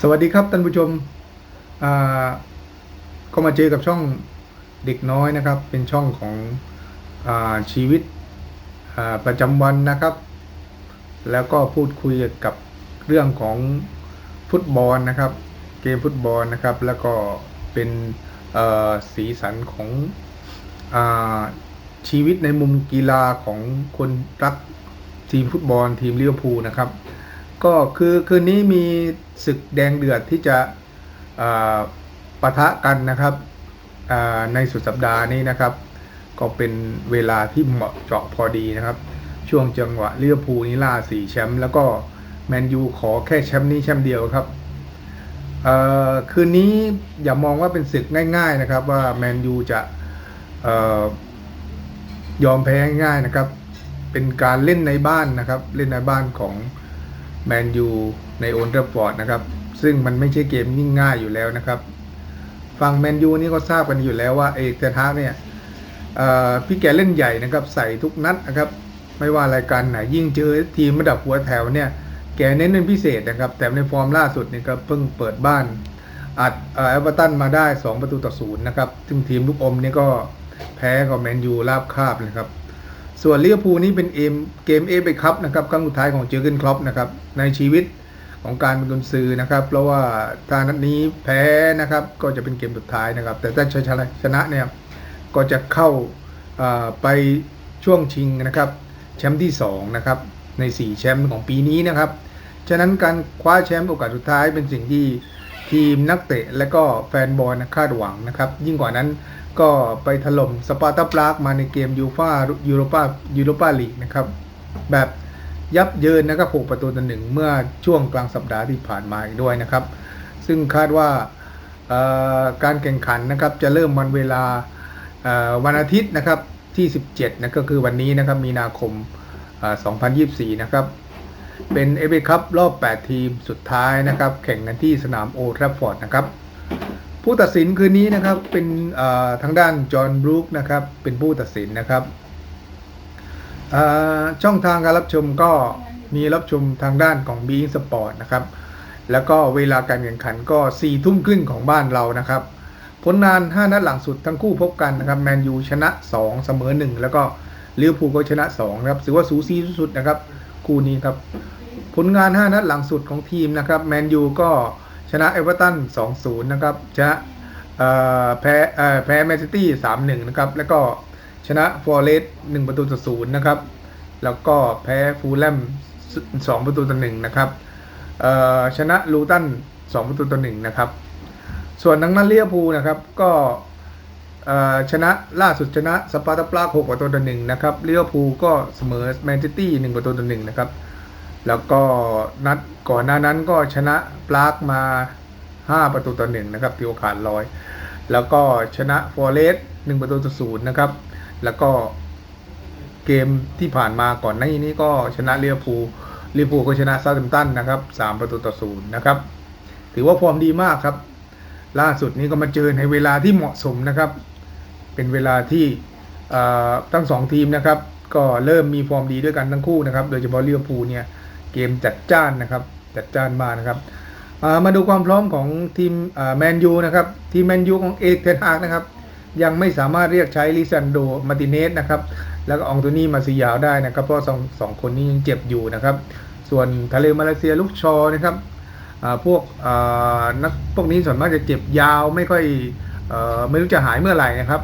สวัสดีครับท่านผู้ชมอ่าก็มาเจอกับช่องเด็กน้อยนะครับ เป็นช่องของอชีวิตประจำวันนะครับ แล้วก็พูดคุยกับเรื่องของฟุตบอลนะครับ เกมฟุตบอลนะครับ แล้วก็เป็นสีสันของอชีวิตในมุมกีฬาของคนรักทีมฟุตบอลทีมลิเวอร์พูนะครับ ก็คือคืนนี้มีศึกแดงเดือดที่จะปะทะกันนะครับในสุดสัปดาห์นี้นะครับ ก็เป็นเวลาที่เหมาะเจาะพอดีนะครับ ช่วงจังหวะเลิเวภูนี่ล่าสี่แชมป์แล้วก็แมนยูขอแค่แชมป์นี้แชมป์เดียวครับคืนนี้อย่ามองว่าเป็นศึกง่าย ๆนะครับ ว่าแมนยูจะออยอมแพ้ง่ายๆนะครับ เป็นการเล่นในบ้านนะครับ เล่นในบ้านของ แมนยูในโอ l ด์ฟอร์ดนะครับ ซึ่งมันไม่ใช่เกมยิ่งง่ายอยู่แล้วนะครับ ฝั่งแมนยูนี่ก็ทราบกันอยู่แล้วว่าเอกเทนฮากเนี่ยพี่แกเล่นใหญ่นะครับใส่ทุกนัดนะครับ ไม่ว่ารายการไหนยิ่งเจอทีมระดับหัวแถวเนี่ยแกเน้นเป็นพิเศษนะครับ แต่ในฟอร์มล่าสุดนี่ก็เพิ่งเปิดบ้าน อัดเอ่อเอเวอร์ตันมาได้ 2 ประตูต่อศูนย์นะครับซึ่งทีมลูกอมนี่ก็แพ้กับแมนยูราบคาบเลยครับ ส่วนลิเวอร์พูลนี่เป็นเอมเกมเอฟเอคัพนะครับครั้งสุดท้ายของเจอร์เกนคล็อปนะครับในชีวิตของการเป็นกุนซือนะครับ เพราะว่าถ้านัดนี้แพ้นะครับ ก็จะเป็นเกมสุดท้ายนะครับ แต่ถ้าชนะชนะเนี่ยก็จะเข้าไปช่วงชิงนะครับแชมป์ที่2นะครับใน 4 แชมป์ของปีนี้นะครับ ฉะนั้นการคว้าแชมป์โอกาสสุดท้ายเป็นสิ่งที่ ทีมนักเตะและก็แฟนบอลคาดหวังนะครับ ยิ่งกว่านั้นก็ไปถล่มสปาร์ตาปรากมาในเกมยูฟายูโรปายูโรปาลีกนะครับแบบยับเยินนะครับ6ประตูต่อหนึ่งเมื่อช่วงกลางสัปดาห์ที่ผ่านมาอีกด้วยนะครับ ซึ่งคาดว่าการแข่งขันนะครับจะเริ่มวันเวลาวันอาทิตย์นะครับที่ 17นะก็คือวันนี้นะครับมีนาคมเอ่อ2024 นะครับ เป็นเอฟเอคัพรอบ 8 ทีมสุดท้ายนะครับ แข่งกันที่สนามโอทราฟอร์ดนะครับ ผู้ตัดสินคืนนี้นะครับเป็นทางด้านจอห์นบรูคนะครับ เป็นผู้ตัดสินนะครับช่องทางการรับชมก็มีรับชมทางด้านของ Being Sport นะครับ แล้วก็เวลาการแข่งขันก็4ทุ่มครึ่งของบ้านเรานะครับ ผลงาน 5 นัดหลังสุดทั้งคู่พบกันนะครับแมนยูชนะ 2 เสมอ 1 แล้วก็ลิเวอร์พูลก็ชนะ2นะครับถือว่าสูสีสุดๆนะครับ คู่นี้ครับ ผลงาน 5 นัดหลังสุดของทีมนะครับแมนยูก็ชนะเอเวอร์ตัน 2-0 นะครับชนะแพ้แพ้แมนซิตี้ 3-1 นะครับ แล้วก็ชนะฟอร์เรสต์1ประตูต่อ0นย์นะครับ แล้วก็แพ้ฟูลแลม2 ประตูต่อ1นะครับชนะลูตัน 2 ประตูต่อ1นะครับ ส่วนทางนั้นเลียพูลนะครับก็ ชนะล่าสุดชนะสปาร์ตาปรากประตูต่อ1นะครับเลียพูลก็เสมอแมนซิตี้1ประตูต่อ1นะครับ แล้วก็นัดก่อนหน้านั้นก็ชนะปรากมา5ประตูต่อหนึ่งนะครับที่โอขาดร้อย แล้วก็ชนะฟอร์เรสต์1ประตูต่อศูนย์นะครับ แล้วก็เกมที่ผ่านมาก่อนหน้านี้ก็ชนะเลียพูลลิเวอร์พูลก็ชนะซาติมตันนะครับ3ประตูต่อศูนย์นะครับ ถือว่าฟอร์มดีมากครับ ล่าสุดนี้ก็มาเจอในเวลาที่เหมาะสมนะครับ เป็นเวลาที่ทั้งสองทีมนะครับ ก็เริ่มมีฟอร์มดีด้วยกันทั้งคู่นะครับ โดยเฉพาะเลิเวอร์พูเนี่ยเกมจัดจ้านนะครับ จัดจ้านมากนะครับมาดูความพร้อมของทีมแมนยูนะครับทีมแมนยูของเอกเทนฮากนะครับยังไม่สามารถเรียกใช้ลิซันโดมาติเนสนะครับแล้วก็องโตนี่มาซิยาวได้นะครับเพราะสองสองคนนี้ยังเจ็บอยู่นะครับ ส่วนทะเลมาเลเซียลูกชอนะครับพวกนักพวกนี้ส่วนมากจะเจ็บยาวไม่ค่อยอไม่รู้จะหายเมื่อไหร่นะครับ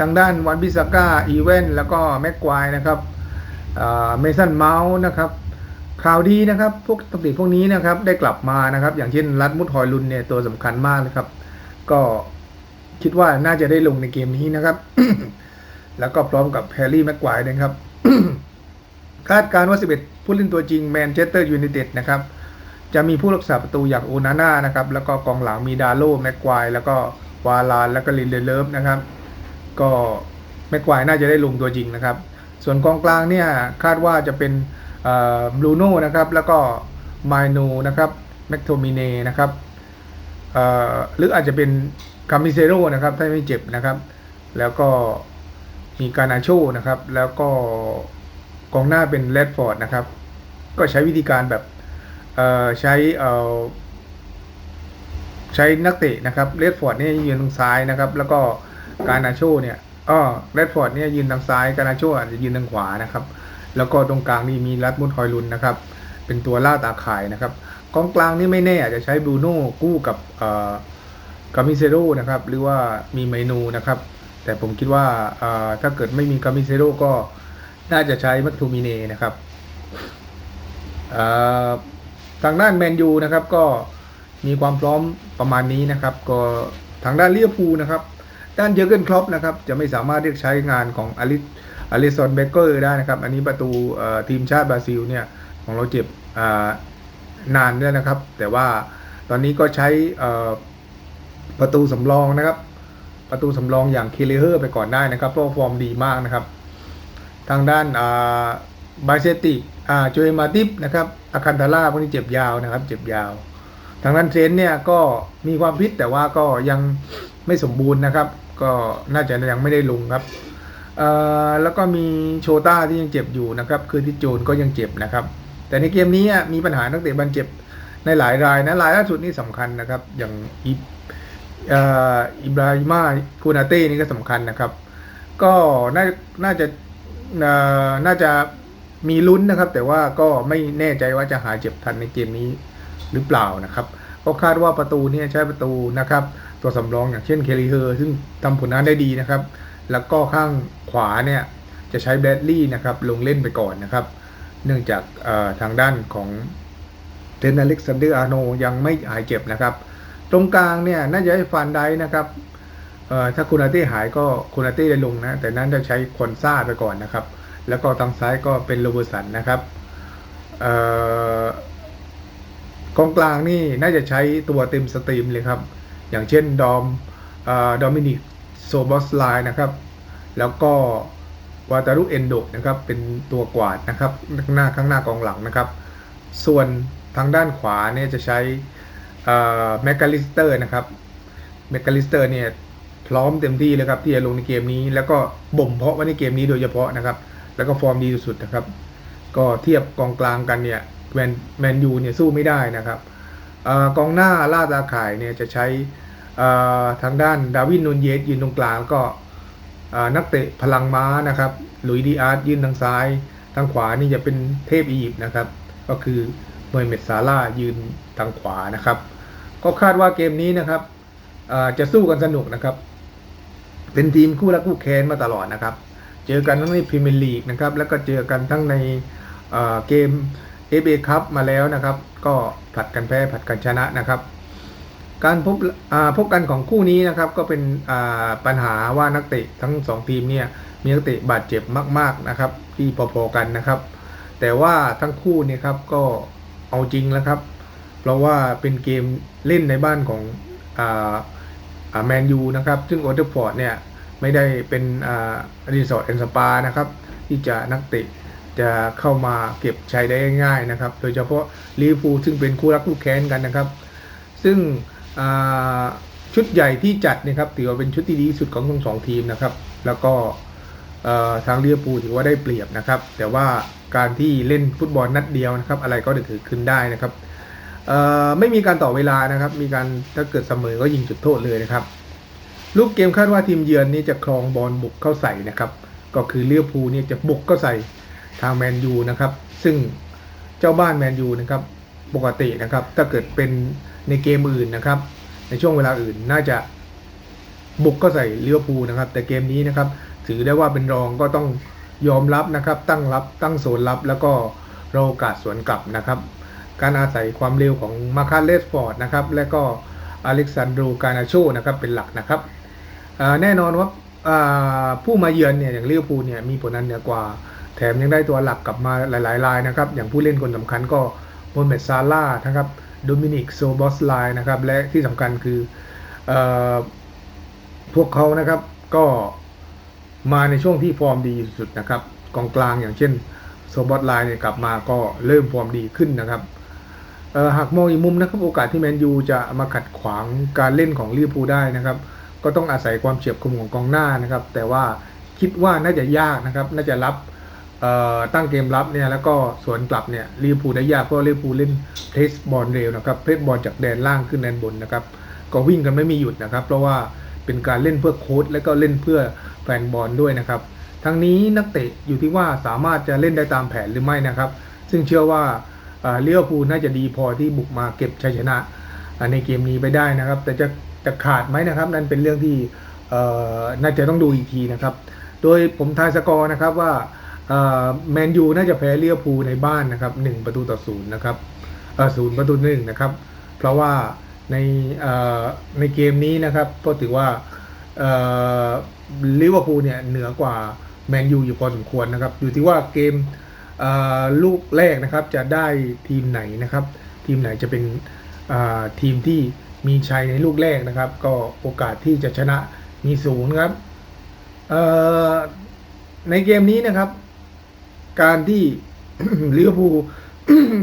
ทางด้านวันบิสก้าอีเวนแล้วก็แม็กควายนะครับเมสันเมาส์นะครับข่าวดีนะครับพวกตำรวจพวกนี้นะครับได้กลับมานะครับ อย่างเช่นรัดมุดหอยลุนเนี่ยตัวสำคัญมากนะครับ ก็คิดว่าน่าจะได้ลงในเกมนี้นะครับ แล้วก็พร้อมกับแฮร์รี่แม็กควายนะครับ คาดการณ์ว่า 11 ผู้เล่นตัวจริงแมนเชสเตอร์ยูไนเต็ดนะครับจะมีผู้รักษาประตูอย่างโอนาน่านะครับ แล้วก็กองหลังมีดาโลแม็กควาย แล้วก็วาลาน แล้วก็ลินเดเลิฟนะครับ ก็แม็กควายน่าจะได้ลงตัวจริงนะครับ ส่วนกองกลางเนี่ยคาดว่าจะเป็นบลูโน่นะครับ แล้วก็ไมโนนะครับแมคโทมิเนนะครับหรืออาจจะเป็นคามิเซโร่นะครับถ้าไม่เจ็บนะครับ แล้วก็มีการนาโชนะครับ แล้วก็กองหน้าเป็นเลดฟอร์ดนะครับ ก็ใช้วิธีการแบบใช้เอ่อใช้นักเตะนะครับเลดฟอร์ดนี่ยยืนทางซ้ายนะครับ แล้วก็ การนาโชเนี่ยอ้อเลดฟอร์ดเนี่ยยืนทางซ้ายการนาโชอาจจะยืนทางขวานะครับ แล้วก็ตรงกลางนี่มีรัดมุดฮอยลุนนะครับ เป็นตัวล่าตาข่ายนะครับกองกลางนี่ไม่แน่อาจจะใช้บรูโน่กู้กับเอ่อกามิเซโร่นะครับ หรือว่ามีเมนูนะครับ แต่ผมคิดว่าเอ่อถ้าเกิดไม่มีกามิเซโร่ก็น่าจะใช้มัตทูมิเน่นะครับเอ่อทางด้านแมนยูนะครับก็มีความพร้อมประมาณนี้นะครับ ก็ทางด้านเลียพูนะครับ ด้านเยอร์เกนครอปนะครับจะไม่สามารถเรียกใช้งานของอลิสอลิซอนเบเกอร์ได้นะครับ อันนี้ประตูทีมชาติบราซิลเนี่ยของเราเจ็บอ่านานด้วยนะครับ แต่ว่าตอนนี้ก็ใช้ประตูสำรองนะครับ ประตูสำรองอย่างเคเลเฮอร์ไปก่อนได้นะครับเพราะฟอร์มดีมากนะครับ ทางด้านบาเซติโจเอมาติปนะครับอาคันทาร่าพวกนี้เจ็บยาวนะครับ เจ็บยาว ทางด้านเทรนต์เนี่ยก็มีความพิษแต่ว่าก็ยังไม่สมบูรณ์นะครับ ก็น่าจะยังไม่ได้ลงครับเอ่อแล้วก็มีโชต้าที่ยังเจ็บอยู่นะครับคือที่โจนก็ยังเจ็บนะครับ แต่ในเกมนี้มีปัญหานักเตะบาดเจ็บในหลายรายนะรายล่าสุดนี่สำคัญนะครับ อย่างอิบเอ่ออิบราฮิมาคูนาเต้นี่ก็สำคัญนะครับ ก็น่าน่าจะน่าจะมีลุ้นนะครับ แต่ว่าก็ไม่แน่ใจว่าจะหาเจ็บทันในเกมนี้หรือเปล่านะครับ ก็คาดว่าประตูเนี่ยใช้ประตูนะครับ ตัวสำรองอย่างเช่นเคลีเฮอร์ซึ่งทำผลงานได้ดีนะครับ แล้วก็ข้างขวาเนี่ยจะใช้แบดลี่นะครับลงเล่นไปก่อนนะครับ เนื่องจากทางด้านของเทนอเล็กซานเดอร์อาโนยังไม่หายเจ็บนะครับ ตรงกลางเนี่ยน่าจะให้ฟานได้นะครับถ้าคุณอาเต้หายก็คุณอาเต้ได้ลงนะ แต่นั้นจะใช้คอนซ่าไปก่อนนะครับ แล้วก็ทางซ้ายก็เป็นโรเบอร์สันนะครับกองกลางนี่น่าจะใช้ตัวเต็มสตรีมเลยครับ อย่างเช่นดอมดอมินิกโซบอสไลน์นะครับ แล้วก็วาตารุเอนโดนะครับ เป็นตัวกวาดนะครับหน้าข้างหน้ากองหลังนะครับ ส่วนทางด้านขวาเนี่ยจะใช้แมคคาลิสเตอร์นะครับแมคคาลิสเตอร์เนี่ยพร้อมเต็มที่เลยครับที่จะลงในเกมนี้ แล้วก็บ่มเพาะไว้ในเกมนี้โดยเฉพาะนะครับ แล้วก็ฟอร์มดีสุดๆนะครับ ก็เทียบกองกลางกันเนี่ยแมนแมนยูเนี่ยสู้ไม่ได้นะครับ กองหน้าล่าตาข่ายเนี่ยจะใช้ทางด้านดาวินนูนเยสยืนตรงกลางก็นักเตะพลังม้านะครับหลุยดีอาร์ตยืนทางซ้าย ทางขวานี่จะเป็นเทพอียิปต์นะครับ ก็คือเมย์เมดซาร่ายืนทางขวานะครับ ก็คาดว่าเกมนี้นะครับจะสู้กันสนุกนะครับ เป็นทีมคู่รักคู่แค้นมาตลอดนะครับ เจอกันทั้งในพรีเมียร์ลีกนะครับ แล้วก็เจอกันทั้งในเอ่อเกมเอฟเอคัพมาแล้วนะครับ ก็ผลัดกันแพ้ผลัดกันชนะนะครับ การพบพบกันของคู่นี้นะครับก็เป็นปัญหาว่านักเตะทั้งสองทีมเนี่ยมีนักเตะบาดเจ็บมากๆนะครับที่พอๆกันนะครับ แต่ว่าทั้งคู่เนี่ยครับก็เอาจริงแล้วครับ เพราะว่าเป็นเกมเล่นในบ้านของแมนยูนะครับ ซึ่งโอเทอร์ฟอร์ดเนี่ยไม่ได้เป็นรีสอร์ทแอนด์สปานะครับ ที่จะนักเตะ จะเข้ามาเก็บชัยได้ง่ายๆนะครับ โดยเฉพาะลิเวอร์พูลซึ่งเป็นคู่รักคู่แค้นกันนะครับ ซึ่งชุดใหญ่ที่จัดนะครับถือว่าเป็นชุดที่ดีที่สุดของทั้งสองทีมนะครับ แล้วก็ทางลิเวอร์พูลถือว่าได้เปรียบนะครับ แต่ว่าการที่เล่นฟุตบอลนัดเดียวนะครับ อะไรก็จะเกิดขึ้นได้นะครับไม่มีการต่อเวลานะครับ มีการถ้าเกิดเสมอก็ยิงจุดโทษเลยนะครับ ลูกเกมคาดว่าทีมเยือนนี่จะครองบอลบุกเข้าใส่นะครับ ก็คือลิเวอร์พูนี่จะบุกเข้าใส่ ทางแมนยูนะครับ ซึ่งเจ้าบ้านแมนยูนะครับปกตินะครับ ถ้าเกิดเป็นในเกมอื่นนะครับ ในช่วงเวลาอื่นน่าจะบุกก็ใส่ลิเวอร์พูนะครับ แต่เกมนี้นะครับ ถือได้ว่าเป็นรองก็ต้องยอมรับนะครับ ตั้งรับตั้งโซนรับแล้วก็รอโอกาสสวนกลับนะครับ การอาศัยความเร็วของมาคาเลสฟอร์ดนะครับ และก็อเล็กซานโดรกานาโชนะครับเป็นหลักนะครับแน่นอนว่าผู้มาเยือนเนี่ยอย่างลิเวอร์พูลเนี่ยมีผลนั้นเหนือกว่า แถมยังได้ตัวหลักกลับมาหลายๆรายนะครับ อย่างผู้เล่นคนสำคัญก็โมเมดซาร่านะครับโดมินิกโซบอสไลน์นะครับ และที่สำคัญคือออพวกเขานะครับก็มาในช่วงที่ฟอร์มดีสุดนะครับกองกลางอย่างเช่นโซบอสไลน์เนี่ยกลับมาก็เริ่มฟอร์มดีขึ้นนะครับหากมองอีกมุมนะครับโอกาสที่แมนยูจะมาขัดขวางการเล่นของลิเวอร์พูลได้นะครับ ก็ต้องอาศัยความเฉียบคมของกองหน้านะครับ แต่ว่าคิดว่าน่าจะยากนะครับ น่าจะรับ ตั้งเกมรับเนี่ยแล้วก็สวนกลับเนี่ยลิเวอร์พูลได้ยากเพราะลิเวอร์พูลเล่นเพลสบอลเร็วนะครับเพลสบอลจากแดนล่างขึ้นแดนบนนะครับก็วิ่งกันไม่มีหยุดนะครับ เพราะว่าเป็นการเล่นเพื่อโค้ชและก็เล่นเพื่อแฟนบอลด้วยนะครับทั้งนี้นักเตะอยู่ที่ว่าสามารถจะเล่นได้ตามแผนหรือไม่นะครับ ซึ่งเชื่อว่าเลี้ยวภูน่าจะดีพอที่บุกมาเก็บชัยชนะในเกมนี้ไปได้นะครับ แต่จะจะขาดไหมนะครับ นั่นเป็นเรื่องที่น่าจะต้องดูอีกทีนะครับ โดยผมทายสกอร์นะครับว่า แมนยูน่าจะแพ้เลี้ยวภูลในบ้านนะครับหนึ่งประตูต่อศูนย์นะครับศูนย์ประตูหนึ่งนะครับ เพราะว่าในในเกมนี้นะครับก็ถือว่าลิเวอร์พูลเนี่ยเหนือกว่าแมนยูอยู่พอสมควรนะครับ อยู่ที่ว่าเกมเลูกแรกนะครับจะได้ทีมไหนนะครับ ทีมไหนจะเป็นทีมที่มีชัยในลูกแรกนะครับ ก็โอกาสที่จะชนะมีสูงครับในเกมนี้นะครับ การที่ลิเวอร์พูล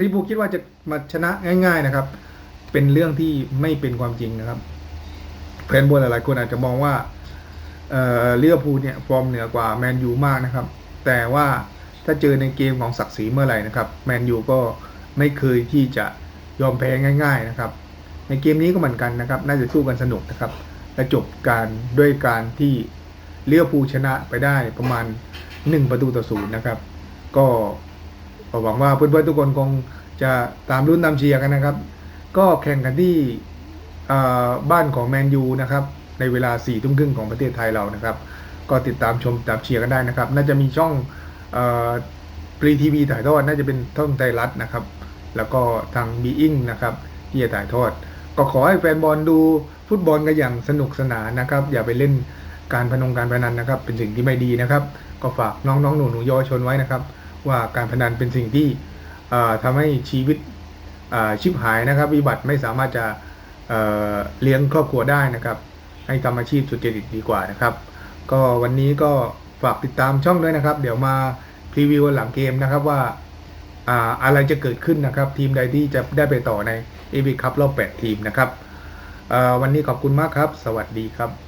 ลิเวอร์พูลคิดว่าจะมาชนะง่าย ๆนะครับ เป็นเรื่องที่ไม่เป็นความจริงนะครับแฟนบอลหลายๆคนอาจจะมองว่าเอ่อลิเวอร์พูเนี่ยฟอร์มเหนือกว่าแมนยูมากนะครับ แต่ว่าถ้าเจอในเกมของศักดิ์ศรีเมื่อไหร่นะครับแมนยูก็ไม่เคยที่จะยอมแพ้ง่าย ๆนะครับ ในเกมนี้ก็เหมือนกันนะครับ น่าจะสู้กันสนุกนะครับ และจบการด้วยการที่เลี้ยวภูชนะไปได้ประมาณ 1 ประตูต่อศูนย์นะครับ ก็หวังว่าเพื่อนๆทุกคนคงจะตามรุ่นตามเชียร์กันนะครับ ก็แข่งกันที่บ้านของแมนยูนะครับ ในเวลา4ี่ทุ่มครึ่งของประเทศไทยเรานะครับ ก็ติดตามชมตามเชียร์กันได้นะครับ น่าจะมีช่องปรีทีวีถ่ายทอดน่าจะเป็นท่องไทยรัฐนะครับ แล้วก็ทางบีอิงนะครับ ที่จะถ่ายทอด ก็ขอให้แฟนบอลดูฟุตบอลกันอย่างสนุกสนานนะครับ อย่าไปเล่นการพนงการพนันนะครับ เป็นสิ่งที่ไม่ดีนะครับ ก็ฝากน้องๆหนูหนูๆเยาวชนไว้นะครับ ว่าการพนันเป็นสิ่งที่ทำให้ชีวิตชิบหายนะครับ วิบัติไม่สามารถจะเลี้ยงครอบครัวได้นะครับ ให้ทำอาชีพสุจริตดีกว่านะครับ ก็วันนี้ก็ฝากติดตามช่องด้วยนะครับ เดี๋ยวมาพรีวิวหลังเกมนะครับว่าอ่าอะไรจะเกิดขึ้นนะครับ ทีมใดที่จะได้ไปต่อในเอวีคัพรอบ 8 ทีมนะครับวันนี้ขอบคุณมากครับ สวัสดีครับ